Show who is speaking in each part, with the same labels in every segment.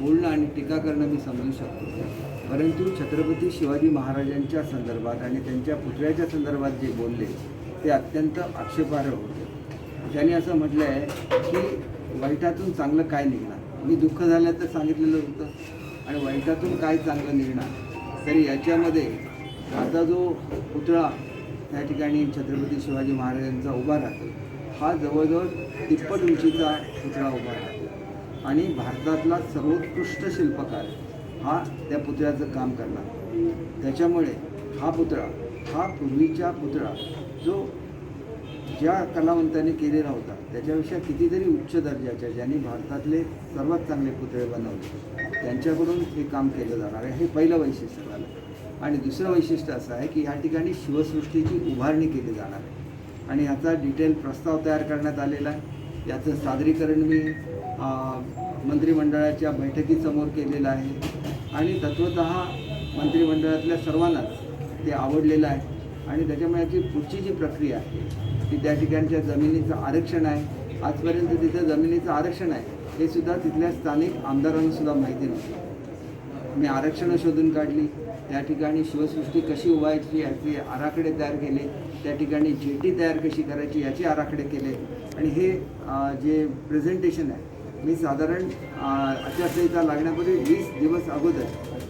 Speaker 1: बोलणं आणि टीका करणं मी समजू शकतो. परंतु छत्रपती शिवाजी महाराजांच्या संदर्भात आणि त्यांच्या पुतळ्याच्या संदर्भात जे बोलले ते अत्यंत आक्षेपार्ह होते. त्याने असं म्हटलं आहे की वाईटातून चांगलं काय निघणार? मी दुःख झाल्याचं सांगितलेलं होतं. आणि वाईटातून काय चांगलं निघणार? तरी याच्यामध्ये आता जो पुतळा त्या ठिकाणी छत्रपती शिवाजी महाराजांचा उभा राहतो हा जवळजवळ तिप्पट उंचीचा पुतळा उभा राहतो. आणि भारतातला सर्वोत्कृष्ट शिल्पकार हा त्या पुतळ्याचं काम करणार. त्याच्यामुळे हा पुतळा हा पूर्वीच्या पुतळा जो ज्या कलावंतांनी केलेला होता त्याच्यापेक्षा कितीतरी उच्च दर्जाच्या ज्यांनी भारतातले सर्वात चांगले पुतळे बनवले त्यांच्याकडून हे काम केलं जाणार आहे. हे पहिलं वैशिष्ट्य झालं. आणि दुसरं वैशिष्ट्य असं आहे की ह्या ठिकाणी शिवसृष्टीची उभारणी केली जाणार आहे. आणि याचा डिटेल प्रस्ताव तयार करण्यात आलेला आहे. याचं सादरीकरण मी मंत्रिमंडळाच्या बैठकीसमोर केलेलं आहे. आणि तत्वत मंत्रिमंडळातल्या सर्वांनाच ते आवडलेलं आहे. आणि त्याच्यामुळे याची पुढची जी प्रक्रिया आहे ती त्या ठिकाणच्या जमिनीचं आरक्षण आहे. आजपर्यंत तिथं जमिनीचं आरक्षण आहे हे सुद्धा तिथल्या स्थानिक आमदारांना सुद्धा माहिती नव्हतं. मी आरक्षणं शोधून काढली. त्या ठिकाणी शिवसृष्टी कशी उभायची याचे आराखडे तयार केले. त्या ठिकाणी जेटी तयार कशी करायची याचे आराखडे केले. आणि हे जे प्रेझेंटेशन आहे मी साधारण आचारसंहिता लागण्यापूर्वी वीस दिवस अगोदर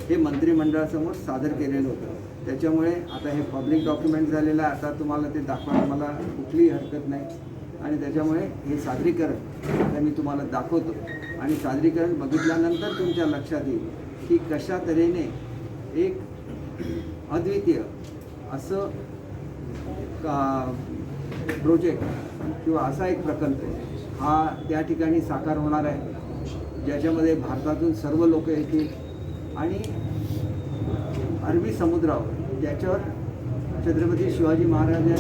Speaker 1: हे मंत्रिमंडळासमोर सादर केलेलं होतं. त्याच्यामुळे आता हे पब्लिक डॉक्युमेंट झालेलं आहे. आता तुम्हाला ते दाखवायला मला कुठलीही हरकत नाही. आणि त्याच्यामुळे हे सादरीकरण आता मी तुम्हाला दाखवतो. आणि सादरीकरण बघितल्यानंतर तुमच्या लक्षात येईल. की कशा तऱ्हेने एक अद्वितीय असं का प्रोजेक्ट किंवा असा एक प्रकल्प हा त्या ठिकाणी साकार होणार आहे ज्याच्यामध्ये भारतातून सर्व लोक येतील आणि अरबी समुद्रावर ज्याच्यावर छत्रपती शिवाजी महाराजांनी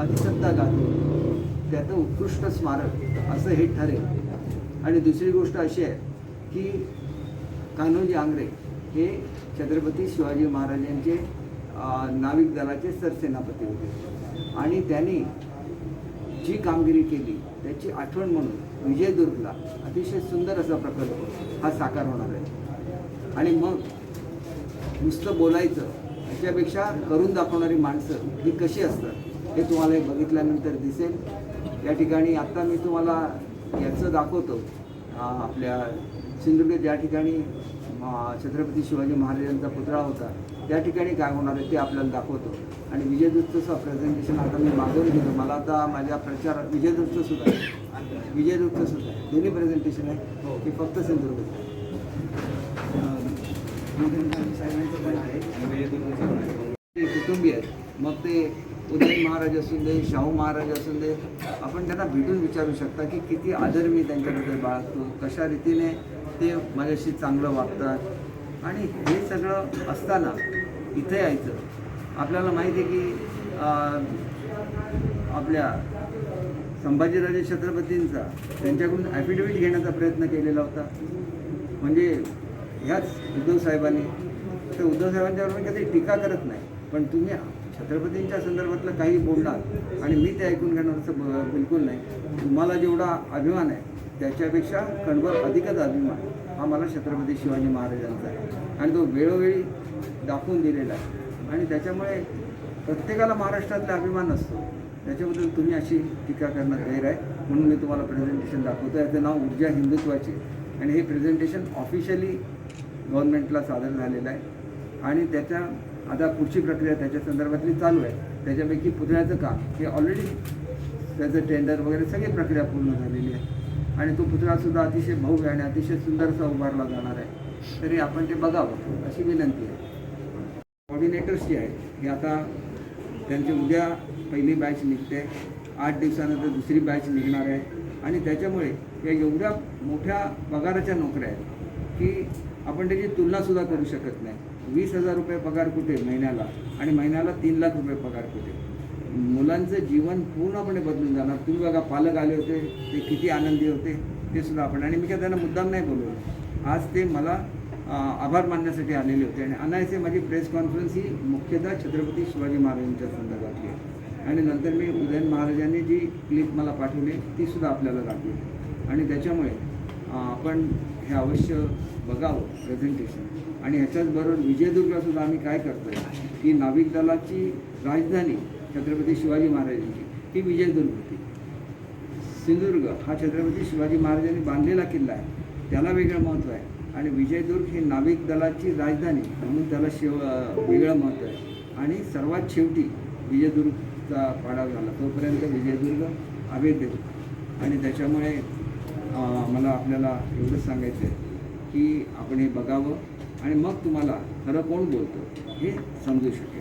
Speaker 1: अधिसत्ता गाजली त्याचं उत्कृष्ट स्मारक असं हे ठरेल. आणि दुसरी गोष्ट अशी आहे की कान्होजी आंग्रे हे छत्रपती शिवाजी महाराजांचे नाविक दलाचे सरसेनापती होते. आणि त्यांनी जी कामगिरी केली त्याची आठवण म्हणून विजयदुर्गला अतिशय सुंदर असा प्रकल्प हा साकार होणार आहे. आणि मग नुसतं बोलायचं याच्यापेक्षा करून दाखवणारी माणसं ही कशी असतात हे तुम्हाला हे बघितल्यानंतर दिसेल. या ठिकाणी आत्ता मी तुम्हाला याचं दाखवतो आपल्या सिंधुदुर्ग ज्या ठिकाणी छत्रपती शिवाजी महाराजांचा पुतळा होता त्या ठिकाणी काय होणार आहे ते आपल्याला दाखवतो. आणि विजयदूतचं प्रेझेंटेशन आता मी मागवून घेतो मला आता माझ्या प्रचार विजयदूतचं सुद्धा आहे. विजयदूतचं सुद्धा आहे. दोन्ही प्रेझेंटेशन आहे की फक्त सिंधुदुर्ग साहेबांचं पण आहे. ते कुटुंबीय आहेत. मग ते उदयन महाराज असून दे शाहू महाराज असून दे आपण त्यांना भेटून विचारू शकता की किती आदर मी त्यांच्याबद्दल बाळगतो कशा रीतीने ते माझ्याशी चांगलं वागतात. आणि हे सगळं असताना इथे यायचं. आपल्याला माहिती आहे की आपल्या संभाजीराजे छत्रपतींचा त्यांच्याकडून ॲफिडेव्हिट घेण्याचा प्रयत्न केलेला होता. म्हणजे ह्याच उद्धवसाहेबांनी तर उद्धवसाहेबांच्यावर मी कधी टीका करत नाही. पण तुम्ही छत्रपतींच्या संदर्भातलं काही बोलणार आणि मी ते ऐकून घेणार असं ब- बिलकुल नाही. तुम्हाला जेवढा अभिमान आहे त्याच्यापेक्षा कणभर अधिकच अभिमान हा मला छत्रपती शिवाजी महाराजांचा आहे. आणि तो वेळोवेळी दाखवून दिलेला आहे. आणि त्याच्यामुळे प्रत्येकाला महाराष्ट्रातला अभिमान असतो. त्याच्याबद्दल तुम्ही अशी टीका करण्यात गैर आहे. म्हणून मी तुम्हाला प्रेझेंटेशन दाखवतो याचं नाव ऊर्जा हिंदुत्वाची. आणि हे प्रेझेंटेशन ऑफिशियली गव्हर्नमेंटला सादर झालेलं आहे. आणि त्याच्या आता पुढची प्रक्रिया त्याच्या संदर्भातली चालू आहे. त्याच्यापैकी पुतळ्याचं काम हे ऑलरेडी त्याचं टेंडर वगैरे सगळी प्रक्रिया पूर्ण झालेली आहे. आणि तो पुतळासुद्धा अतिशय भव्य आणि अतिशय सुंदरसा उभारला जाणार आहे. तरी आपण ते बघावं अशी विनंती आहे. कॉर्डिनेटर्स जे आहेत हे आता त्यांची उद्या पहिली बॅच निघते. आठ दिवसानंतर दुसरी बॅच निघणार आहे. आणि त्याच्यामुळे या एवढ्या मोठ्या पगाराच्या नोकऱ्या आहेत की आपण त्याची तुलनासुद्धा करू शकत नाही. वीस हजार रुपये पगार कुठे? महिन्याला. आणि महिन्याला तीन लाख रुपये पगार कुठे? मुलांचं जीवन पूर्णपणे बदलून जाणार. तुम्ही बघा पालक आले होते ते किती आनंदी होते ते सुद्धा आपण. आणि मी काय त्यांना मुद्दाम नाही बोलवलं आज ते मला आभार मानण्यासाठी आलेले होते. आणि अनायसे माझी प्रेस कॉन्फरन्स ही मुख्यतः छत्रपती शिवाजी महाराजांच्या संदर्भातली आहे. आणि नंतर मी उदयन महाराजांनी जी क्लिप मला पाठवली ती सुद्धा आपल्याला दाखवली. आणि त्याच्यामुळे आपण हे अवश्य बघावं प्रेझेंटेशन आणि ह्याच्याचबरोबर विजयदुर्गलासुद्धा आम्ही काय करतोय की नाविक दलाची राजधानी छत्रपती शिवाजी महाराजांची. ती विजयदुर्ग होती. सिंधुदुर्ग हा छत्रपती शिवाजी महाराजांनी बांधलेला किल्ला आहे. त्याला वेगळं महत्त्व आहे. आणि विजयदुर्ग ही नाविक दलाची राजधानी म्हणून त्याला शिव वेगळं महत्त्व आहे. आणि सर्वात शेवटी विजयदुर्गचा पाडाव झाला. तोपर्यंत विजयदुर्ग अभेद्य होता. आणि त्याच्यामुळे मला आपल्याला एवढंच सांगायचं आहे की आपण हे बघावं आणि मग तुम्हाला खरं कोण बोलतं हे समजू शकेल.